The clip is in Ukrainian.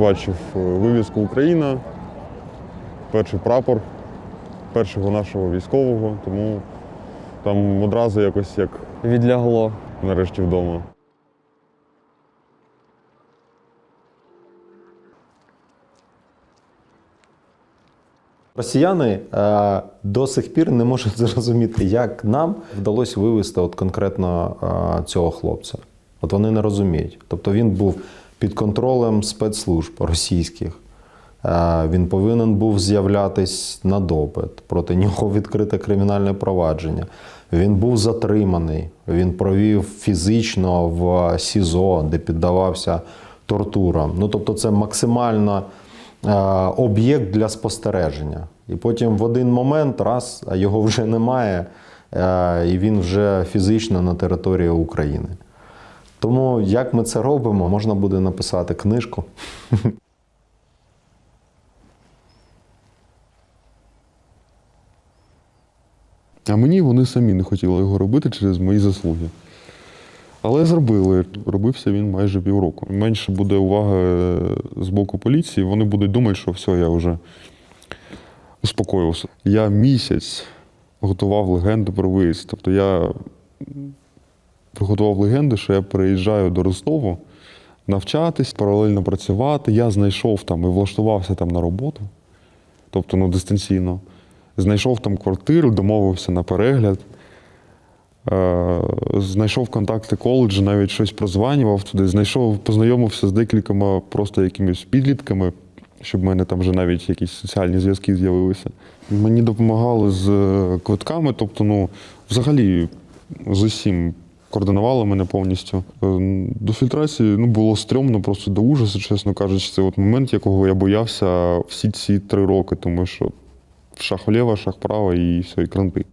бачив е, вивіску Україна, перший прапор першого нашого військового, тому там одразу якось як Відлягло. нарешті вдома. Росіяни е, до сих пір не можуть зрозуміти, як нам вдалося вивезти от конкретно е, цього хлопця. От вони не розуміють. Тобто він був під контролем спецслужб російських. Е, він повинен був з'являтись на допит. Проти нього відкрите кримінальне провадження. Він був затриманий. Він провів фізично в СІЗО, де піддавався тортурам. Ну тобто, це максимально е, об'єкт для спостереження. І потім в один момент раз, а його вже немає, е, і він вже фізично на території України. Тому як ми це робимо, можна буде написати книжку. А мені вони самі не хотіли його робити через мої заслуги. Але зробили. Робився він майже півроку. Менше буде уваги е, з боку поліції, вони будуть думати, що все, я вже успокоївся. Я місяць готував легенду про виїзд. Тобто я приготував легенду, що я переїжджаю до Ростову навчатись, паралельно працювати. Я знайшов там і влаштувався там на роботу, тобто ну, дистанційно. Знайшов там квартиру, домовився на перегляд. Е, Знайшов контакти коледжу, навіть щось прозванював туди. Знайшов, познайомився з декількома просто якимись підлітками, щоб в мене там вже навіть якісь соціальні зв'язки з'явилися. Мені допомагали з е, квитками, тобто, ну, взагалі, з усім координували мене повністю. Е, До фільтрації ну, було стрьомно просто до ужасу, чесно кажучи. Це от момент, якого я боявся всі ці три роки, тому що шах вліво, шах права, і все, і кранти.